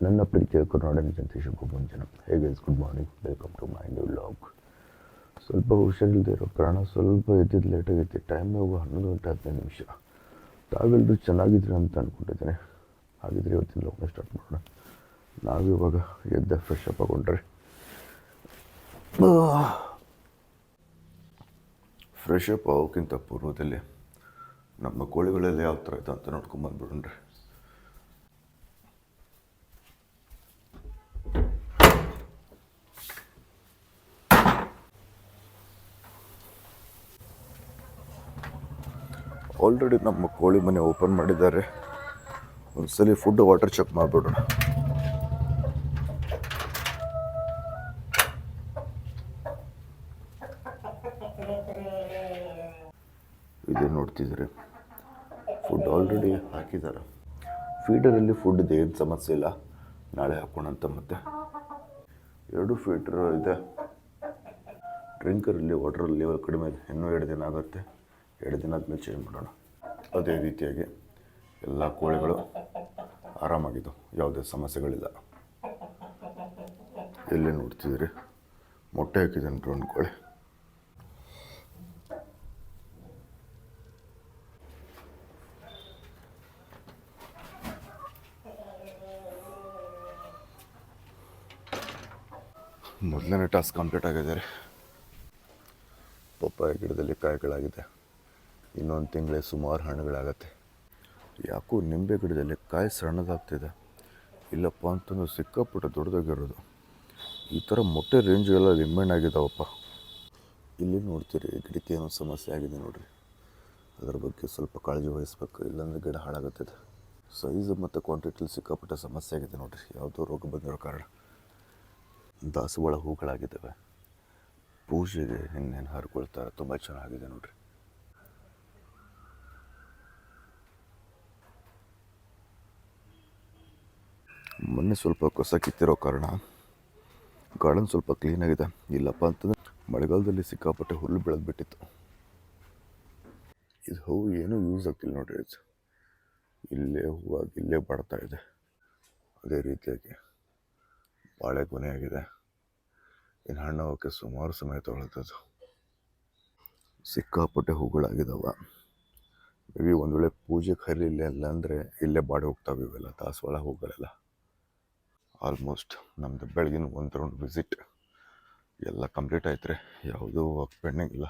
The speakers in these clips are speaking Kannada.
ನನ್ನ ಪ್ರೀತಿಯ ಕರ್ನಾಟಕ ಜನತೆ ಶುಭ ಮುಂಜಾನ ಹೇಗೆ good morning welcome to my new vlog ಸ್ವಲ್ಪ ಹುಷಾರಿಲ್ಲದೆ ಇರೋ ಕಾರಣ ಸ್ವಲ್ಪ ಎದ್ದಿದ್ದು ಲೇಟಾಗೈತೆ ಟೈಮ್ ಹೋಗೋ ಹನ್ನೊಂದು ಗಂಟೆ ಹದಿನೈದು ನಿಮಿಷ. ತಾವೆಲ್ಲರೂ ಚೆನ್ನಾಗಿದ್ರಿ ಅಂತ ಅಂದ್ಕೊಂಡಿದ್ದೇನೆ ಹಾಗಿದ್ರೆ ಇವತ್ತಿನ ಲಾಗ್ನ ಸ್ಟಾರ್ಟ್ ಮಾಡೋಣ. ನಾವು ಇವಾಗ ಎದ್ದ ಫ್ರೆಶ್ ಅಪ್ ಆಗೊಂಡ್ರೆ. ಫ್ರೆಶ್ ಅಪ್ ಆಗೋಕ್ಕಿಂತ ಪೂರ್ವದಲ್ಲಿ ನಮ್ಮ ಕೋಳಿಗಳಲ್ಲಿ ಯಾವ ಥರ ಇದೆ ಅಂತ ನೋಡ್ಕೊಂಬಂದ್ಬಿಡ್ರಿ ಆಲ್ರೆಡಿ ನಮ್ಮ ಕೋಳಿ ಮನೆ ಓಪನ್ ಮಾಡಿದ್ದಾರೆ. ಒಂದ್ಸಲಿ ಫುಡ್ ವಾಟರ್ ಚೆಕ್ ಮಾಡಿಬಿಡೋಣ ಇದೇ ನೋಡ್ತಿದ್ರೆ ಫುಡ್ ಆಲ್ರೆಡಿ ಹಾಕಿದ್ದಾರೆ ಫೀಡರಲ್ಲಿ ಫುಡ್ ಏನು ಸಮಸ್ಯೆ ಇಲ್ಲ. ನಾಳೆ ಹಾಕೋಣಂತ ಮತ್ತೆ. ಎರಡು ಫೀಟರ್ ಇದೆ. ಡ್ರಿಂಕರಲ್ಲಿ ವಾಟರ್ ಲೆವೆಲ್ ಕಡಿಮೆ ಇದೆ. ಇನ್ನೂ ಎರಡು ದಿನ ಆಗುತ್ತೆ. ಎರಡು ದಿನ ಆದಮೇಲೆ ಚೇಂಜ್ ಮಾಡೋಣ. ಅದೇ ರೀತಿಯಾಗಿ ಎಲ್ಲ ಕೋಳಿಗಳು ಆರಾಮಾಗಿದ್ದವು ಯಾವುದೇ ಸಮಸ್ಯೆಗಳಿಲ್ಲ. ಎಲ್ಲಿ ನೋಡ್ತಿದ್ರಿ ಮೊಟ್ಟೆ ಹಾಕಿದ್ದಾನೆ ಡ್ರೋನ್ ಕೋಳಿ. ಮೊದಲನೇ ಟಾಸ್ಕ್ ಕಂಪ್ಲೀಟ್ ಆಗಿದೆ ಪಪ್ಪಾಯ ಗಿಡದಲ್ಲಿ ಕಾಯಿಗಳಾಗಿದೆ. ಇನ್ನೊಂದು ತಿಂಗಳೇ ಸುಮಾರು ಹಣ್ಣುಗಳಾಗತ್ತೆ. ಯಾಕೋ ನಿಂಬೆ ಗಿಡದಲ್ಲಿ ಕಾಯಿ ಸಣ್ಣದಾಗ್ತಿದೆ. ಇಲ್ಲಪ್ಪ ಅಂತಂದು ಸಿಕ್ಕಾಪಟ್ಟೆ ದೊಡ್ಡದಾಗಿರೋದು. ಈ ಥರ ಮೊಟ್ಟೆ ರೇಂಜ್ಗೆಲ್ಲ ಆಗಿದ್ದಾವಪ್ಪ ಇಲ್ಲಿ ನೋಡ್ತೀರಿ ಗಿಡಕ್ಕೆ ಏನೋ ಸಮಸ್ಯೆ ಆಗಿದೆ ನೋಡಿರಿ. ಅದರ ಬಗ್ಗೆ ಸ್ವಲ್ಪ ಕಾಳಜಿ ವಹಿಸ್ಬೇಕು. ಇಲ್ಲಾಂದರೆ ಗಿಡ ಹಾಳಾಗುತ್ತಿದೆ ಸೈಜ್ ಮತ್ತು ಕ್ವಾಂಟಿಟಿಲಿ ಸಿಕ್ಕಾಪಟ್ಟೆ ಸಮಸ್ಯೆ ಆಗಿದೆ ನೋಡಿರಿ. ಯಾವುದೋ ರೋಗ ಬಂದಿರೋ ಕಾರಣ. ದಾಸವಾಳ ಹೂಗಳಾಗಿದ್ದಾವೆ. ಪೂಜೆಗೆ ಇನ್ನೇನು ಹರ್ಕೊಳ್ತಾರೆ. ತುಂಬ ಚೆನ್ನಾಗಿದೆ ನೋಡ್ರಿ. ಮೊನ್ನೆ ಸ್ವಲ್ಪ ಕಸ ಕಿತ್ತಿರೋ ಕಾರಣ ಗಾರ್ಡನ್ ಸ್ವಲ್ಪ ಕ್ಲೀನಾಗಿದೆ ಇಲ್ಲಪ್ಪ ಅಂತಂದ್ರೆ ಮಳೆಗಾಲದಲ್ಲಿ ಸಿಕ್ಕಾಪಟ್ಟೆ ಹುಲ್ಲು ಬೆಳೆದು ಬಿಟ್ಟಿತ್ತು ಇದು ಹೂವು ಏನೂ ಯೂಸ್ ಆಗ್ತಿಲ್ಲ ನೋಡ್ರಿ ಇದು. ಇಲ್ಲೇ ಹೂವಾಗಿ ಇಲ್ಲೇ ಬಾಡ್ತಾ ಇದೆ. ಅದೇ ರೀತಿಯಾಗಿ. ಬಾಳೆ ಕೊನೆ ಆಗಿದೆ. ಇನ್ನು ಹಣ್ಣು ಹೋಗೋಕ್ಕೆ ಸುಮಾರು ಸಮಯ ತೊಗೊಳ್ತದ್ದು ಸಿಕ್ಕಾಪಟ್ಟೆ ಹೂಗಳಾಗಿದ್ದಾವೆ ಮೇ ಬಿ ಒಂದು ವೇಳೆ ಪೂಜೆ ಹರಿಲಿಲ್ಲ ಇಲ್ಲ ಅಂದರೆ ಇಲ್ಲೇ ಬಾಡಿ ಹೋಗ್ತಾವೆ ಇವೆಲ್ಲ, ದಾಸವಾಳ ಹೂಗಳೆಲ್ಲ. ಆಲ್ಮೋಸ್ಟ್ ನಮ್ಮದು ಬೆಳಗಿನ ಒಂದು ರೌಂಡ್ ವಿಸಿಟ್ ಎಲ್ಲ ಕಂಪ್ಲೀಟ್ ಆಯ್ತು ರೀ. ಯಾವುದೂ ವರ್ಕ್ ಪೆಂಡಿಂಗ್ ಇಲ್ಲ.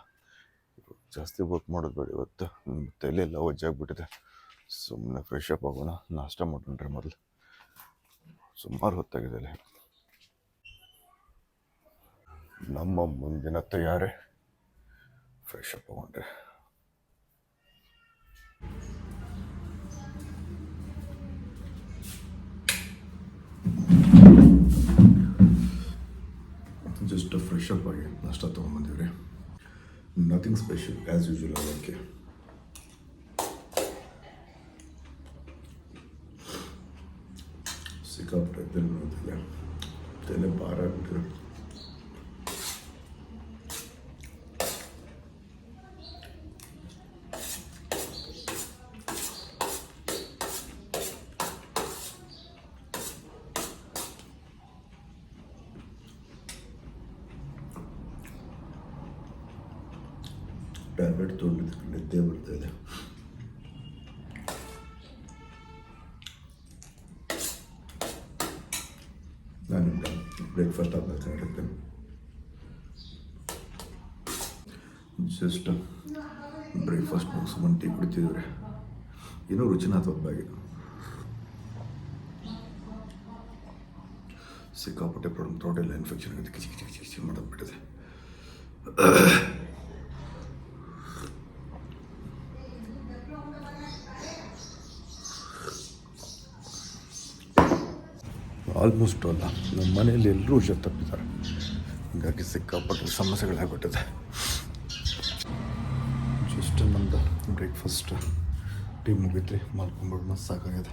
ಜಾಸ್ತಿ ವರ್ಕ್ ಮಾಡೋದು ಬೇಡ ಇವತ್ತು. ನಮ್ಮ ತಲೆ ಎಲ್ಲ ಒಜ್ಜಾಗ್ಬಿಟ್ಟಿದೆ. ಸುಮ್ಮನೆ ಫ್ರೆಶ್ ಅಪ್ ಆಗೋಣ. ನಾಷ್ಟ ಮಾಡೋಣ ರೀ ಮೊದಲು. ಸುಮಾರು ಹೊತ್ತಾಗಿದೆ ಅಲ್ಲಿ. ನಮ್ಮ ಮುಂದಿನ ತಯಾರಿ. ಫ್ರೆಶ್ ಅಪ್ ಆಗೊಂಡ್ರೆ ಜಸ್ಟ್ ಫ್ರೆಶ್ ಅಪ್ ಆಗಿ ನಾಷ್ಟ ತೊಗೊಂಬಂದಿವ್ರಿ. ನಥಿಂಗ್ ಸ್ಪೆಷಲ್ ಆ್ಯಸ್ ಯೂಶುವಲ್ ಅದಕ್ಕೆ. ಸಿಕ್ಕಾಪಟ್ಟೆ ತಲೆ ನೋಡ್ತಿಲ್ಲ ತಲೆ ಭಾರ ಆಗ್ಬಿಟ್ಟಿದೆ. ಟ್ಯಾಬ್ಲೆಟ್ ತೊಗೊಂಡಿದ್ದಕ್ಕೆ ನಿದ್ದೆ ಇದೆ ನಾನು ಬ್ರೇಕ್ಫಾಸ್ಟ್ ಇರ್ತೇನೆ ಜಸ್ಟ್ ಬ್ರೇಕ್ಫಾಸ್ಟ್ ಮುಗಿಸ್ಕೊಂಡು ಟೀ ಕುಡಿತಿದ್ರೆ ಏನೋ ರುಚಿನ ತಪ್ಪಾಗಿ ಸಿಕ್ಕಾಪಟ್ಟೆ ಪ್ರಾಬ್ಲಮ್ ಥ್ರೋಟೆಲ್ಲ ಇನ್ಫೆಕ್ಷನ್ ಆಗಿದೆ ಕಿಚಿ ಕಿಚಿ ಕಿಚಿ ಮಾಡೋದು ಮಾಡೋದ್ಬಿಟ್ಟಿದೆ ಆಲ್ಮೋಸ್ಟ್ ಅಲ್ಲ ನಮ್ಮ ಮನೆಯಲ್ಲಿ ಎಲ್ಲರೂ ಹುಷಾರು ತಪ್ಪಿದ್ದಾರೆ. ಹೀಗಾಗಿ ಸಿಕ್ಕಾಪಟ್ಟೆ ಸಮಸ್ಯೆಗಳಾಗ್ಬಿಟ್ಟಿದೆ ಜಸ್ಟ್ ನಮ್ಮದು ಬ್ರೇಕ್ಫಾಸ್ಟ್ ಟೀ ಮುಗಿತ್ರಿ ಮಲ್ಕೊಂಬಿಡ್ ಮಸ್ತ್ ಸಾಕಾಗಿದೆ.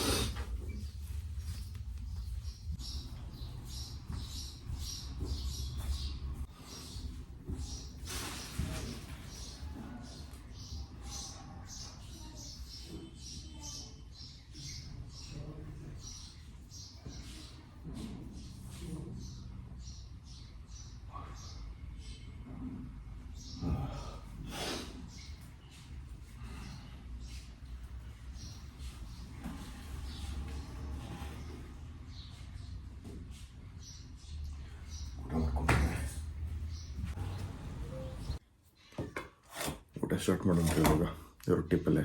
ಊಟ ಸ್ಟಾರ್ಟ್ ಮಾಡೋಣ ಇವಾಗ. ರೊಟ್ಟಿ ಪಲ್ಯ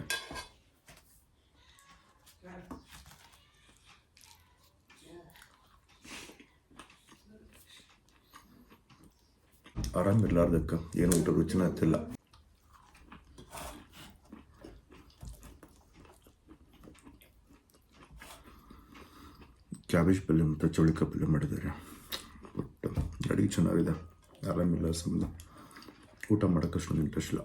ಆರಾಮಿರ್ಲಾರ್ದಕ್ಕೆ ಏನು ಊಟ ರುಚಿನ ಹತ್ತಿಲ್ಲ ಕ್ಯಾಬೇಜ್ ಪಲ್ಯ ಮತ್ತು ಚೌಳಿಕಾಯಿ ಪಲ್ಯ ಮಾಡಿದ್ದಾರೆ. ಬಟ್ ಅಡುಗೆ ಚೆನ್ನಾಗಿದೆ. ಆರಾಮಿಲ್ಲ ಸುಮ್ಮನೆ ಊಟ ಮಾಡೋಕ್ಕೆ ಅಷ್ಟೊಂದು ಇಂಟ್ರೆಸ್ಟ್ ಇಲ್ಲ.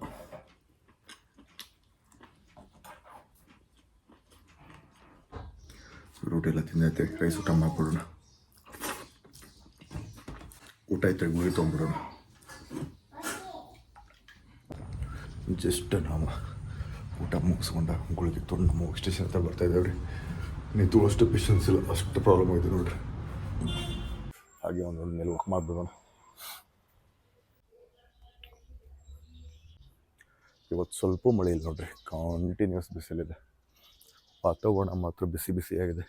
ರೋಟಿ ಎಲ್ಲ ತಿಂದೈತೆ ರೈಸ್ ಊಟ ಮಾಡ್ಬಿಡೋಣ. ಊಟ ಐತೆ ಗುಳಿ ತೊಗೊಂಬಿಡೋಣ ಜಸ್ಟ್ ನಾವು ಊಟ ಮುಗಿಸ್ಕೊಂಡ ಗುಳಿಗೆ ತೊಗೊಂಡು ನಮ್ಮ ಸ್ಟೇಷನ್ ಹತ್ರ ಬರ್ತಾ ಇದ್ದೇವೆ ರೀ. ನಿಂತು ಅಷ್ಟು ಪೇಷನ್ಸ್ ಇಲ್ಲ, ಅಷ್ಟು ಪ್ರಾಬ್ಲಮ್ ಆಗಿದೆ ನೋಡ್ರಿ. ಹಾಗೆ ಒಂದು ಮೇಲೆ ವಾಕ್ ಮಾಡ್ಬಿಡೋಣ. ಇವತ್ತು ಸ್ವಲ್ಪ ಮಳೆ ಇಲ್ಲ ನೋಡ್ರಿ ಕಾಂಟಿನ್ಯೂಸ್ ಬಿಸಿಲಿದೆ. ವಾತಾವರಣ ಮಾತ್ರ ಬಿಸಿ ಬಿಸಿಯಾಗಿದೆ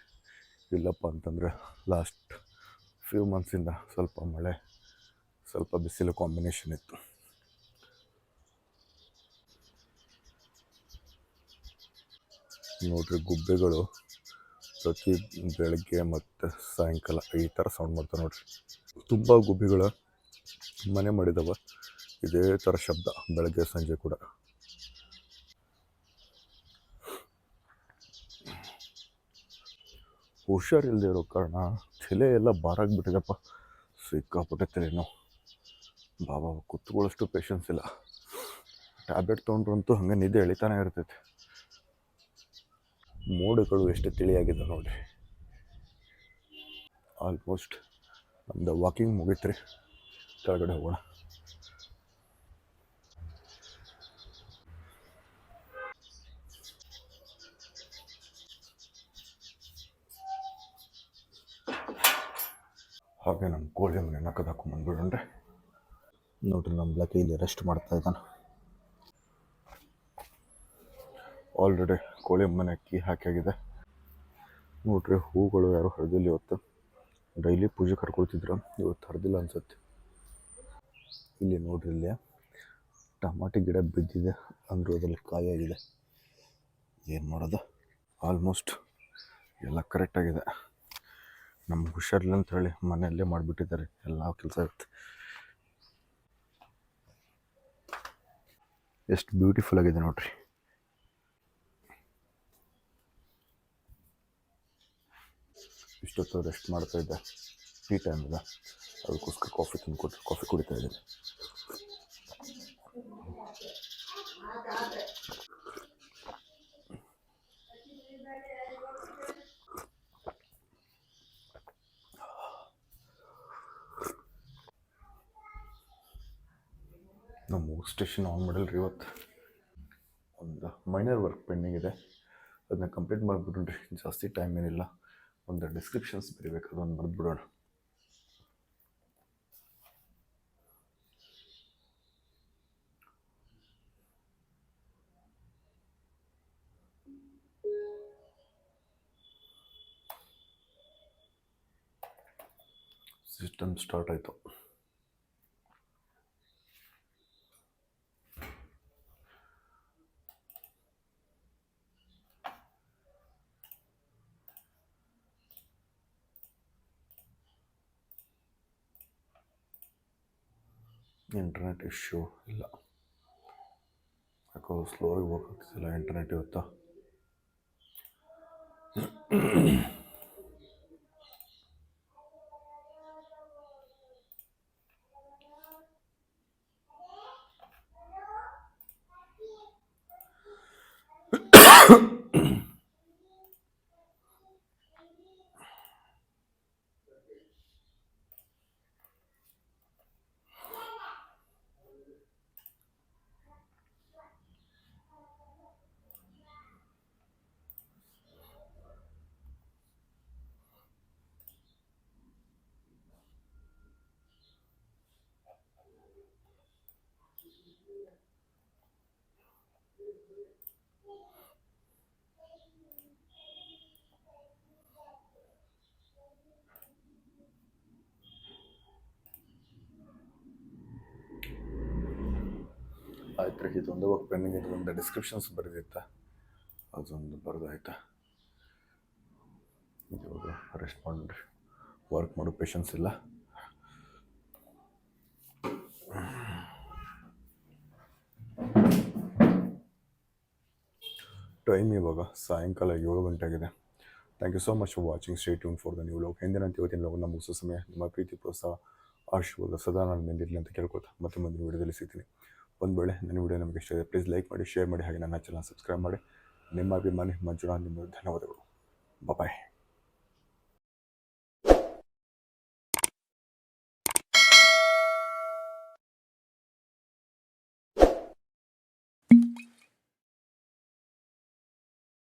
ಇಲ್ಲಪ್ಪ ಅಂತಂದರೆ ಲಾಸ್ಟ್ ಫ್ಯೂ ಮಂತ್ಸಿಂದ ಸ್ವಲ್ಪ ಮಳೆ, ಸ್ವಲ್ಪ ಬಿಸಿಲು ಕಾಂಬಿನೇಷನ್ ಇತ್ತು. ನೋಡ್ರಿ, ಗುಬ್ಬೆಗಳು ಪ್ರತಿ ಬೆಳಗ್ಗೆ ಮತ್ತು ಸಾಯಂಕಾಲ ಈ ಥರ ಸೌಂಡ್ ಮಾಡ್ತಾರೆ ನೋಡ್ರಿ. ತುಂಬ ಗುಬ್ಬಿಗಳ ಮನೆ ಮಾಡಿದವ. ಇದೇ ಥರ ಶಬ್ದ ಬೆಳಗ್ಗೆ, ಸಂಜೆ ಕೂಡ. ಹುಷಾರಿಲ್ಲದೆ ಇರೋ ಕಾರಣ ತಲೆ ಎಲ್ಲ ಬಾರಾಗ್ಬಿಟ್ಟಿದೆಪ್ಪ ಸಿಕ್ಕಾಪಟ್ಟೆ ತಲೆನೋ ಬಾಬಾ, ಕುತ್ಕೊಳ್ಳೋಷ್ಟು ಪೇಷನ್ಸ್ ಇಲ್ಲ. ಟ್ಯಾಬ್ಲೆಟ್ ತೊಗೊಂಡ್ರಂತೂ ಹಂಗೆ ನಿದ್ದೆ ಎಳಿತಾನೆ ಇರ್ತೈತೆ. ಮೋಡಗಳು ಎಷ್ಟು ತಿಳಿಯಾಗಿದೆ ನೋಡಿ. ಆಲ್ಮೋಸ್ಟ್ ನಮ್ಮದು ವಾಕಿಂಗ್ ಮುಗೀತ್ರಿ. ಕೆಳಗಡೆ ಹೋಗೋಣ. ಹಾಗೆ ನಮ್ಮ ಕೋಳಿ ಮನೆ ನಕ್ಕದ ಹಾಕೊಂಡ್ಬಂದ್ಬಿಡೋಣ್ರಿ ನೋಡ್ರಿ ನಮ್ಮ ಬ್ಲಾಕ್ ಇಲ್ಲಿ ರೆಸ್ಟ್ ಮಾಡ್ತಾ ಇದ್ದಾನೆ. ಆಲ್ರೆಡಿ ಕೋಳಿ ಮನೆ ಅಕ್ಕಿ ಹಾಕಿಯಾಗಿದೆ ನೋಡ್ರಿ ಹೂಗಳು ಯಾರು ಹರಿದಿಲ್ಲ ಇವತ್ತು. ಡೈಲಿ ಪೂಜೆ ಕರ್ಕೊಳ್ತಿದ್ರು. ಇವತ್ತು ಹರಿದಿಲ್ಲ ಅನ್ಸುತ್ತೆ. ಇಲ್ಲಿ ನೋಡ್ರಿ ಇಲ್ಲಿ ಟಮಾಟಿ ಗಿಡ ಬಿದ್ದಿದೆ. ಅಂದರೂ ಅದರಲ್ಲಿ ಕಾಯಾಗಿದೆ ಏನು ಮಾಡೋದು? ಆಲ್ಮೋಸ್ಟ್ ಎಲ್ಲ ಕರೆಕ್ಟಾಗಿದೆ ನಮ್ಗೆ ಹುಷಾರಿಲ್ಲ ಅಂತ ಹೇಳಿ ಮನೆಯಲ್ಲೇ ಮಾಡಿಬಿಟ್ಟಿದ್ದಾರೆ. ಎಲ್ಲ ಕೆಲಸ ಇರುತ್ತೆ ಎಷ್ಟು ಬ್ಯೂಟಿಫುಲ್ ಆಗಿದೆ ನೋಡ್ರಿ. ಇಷ್ಟೊತ್ತು ರೆಸ್ಟ್ ಮಾಡ್ತಾ ಇದ್ದೆ. ಟೀ ಟೈಮ್ ಇದೆ ಅದಕ್ಕೋಸ್ಕರ ಕಾಫಿ ತಂದು ಕಾಫಿ ಕುಡಿತಾ ಇದ್ದೀನಿ. ನಮ್ಮ ಸ್ಟೇಷನ್ ಆನ್ ಮಾಡಿಲ್ರಿ ಇವತ್ತು. ಒಂದು ಮೈನರ್ ವರ್ಕ್ ಪೆಂಡಿಂಗ್ ಇದೆ. ಅದನ್ನ ಕಂಪ್ಲೀಟ್ ಮಾಡಿಬಿಡ್ರಿ ಜಾಸ್ತಿ ಟೈಮ್ ಏನಿಲ್ಲ. ಒಂದು ಡಿಸ್ಕ್ರಿಪ್ಷನ್ಸ್ ಬರೀಬೇಕು. ಅದೊಂದು ಬರೆದು ಬಿಡೋಣ ಸಿಸ್ಟಮ್ ಸ್ಟಾರ್ಟ್ ಆಯಿತು. ಇಂಟರ್ನೆಟ್ ಇಶ್ಯೂ ಇಲ್ಲ. ಯಾಕೋ ಸ್ಲೋ ಆಗಿ ವರ್ಕ್ ಆಗ್ತಿಲ್ಲ ಇಂಟರ್ನೆಟ್ ಇವತ್ತು? ಆಯ್ತು ರೀ ಇದೊಂದು ವರ್ಕ್ ಪೆಂಡಿಂಗ್ ಇದೊಂದು ಡಿಸ್ಕ್ರಿಪ್ಷನ್ಸ್ ಬರೆದಿತ್ತ? ಅದೊಂದು ಬರೆದಾಯ್ತಾ ಇವಾಗ ರೆಸ್ಟ್ ಮಾಡಿರಿ ವರ್ಕ್ ಮಾಡೋ ಪೇಷನ್ಸ್ ಇಲ್ಲ. ಟೈಮ್ ಇವಾಗ ಸಾಯಂಕಾಲ ಏಳು ಗಂಟೆ ಆಗಿದೆ thank you so much for watching stay tuned for the new vlog ಹಿಂದಿನಂತೆ ಇವತ್ತಿನ ಲೋಕನ ಮುಗಿಸೋ ಸಮಯ. ನಿಮ್ಮ ಪ್ರೀತಿ, ಪ್ರೋತ್ಸಾಹ, ಆಶೀರ್ವಾದ ಸದಾ ನಾನು ಬಂದಿರಲಿ ಅಂತ ಕೇಳ್ಕೊತಾ ಮತ್ತೆ ಮುಂದಿನ ವಿಡಿಯೋದಲ್ಲಿ ಸಿಗ್ತೀನಿ. ಒಂದು ವೇಳೆ ನನ್ನ ವಿಡಿಯೋ ನಮಗೆ ಇಷ್ಟ ಇದೆ ಪ್ಲೀಸ್ ಲೈಕ್ ಮಾಡಿ ಶೇರ್ ಮಾಡಿ, ಹಾಗೆ ನನ್ನ ಚಾನಲ್ ಸಬ್ಸ್ಕ್ರೈಬ್ ಮಾಡಿ. ನಿಮ್ಮ ಅಭಿಮಾನಿ ಮಂಜುನಾಥ್ ನಿಮ್ಮ ಧನ್ಯವಾದಗಳು. ಬಾಯ್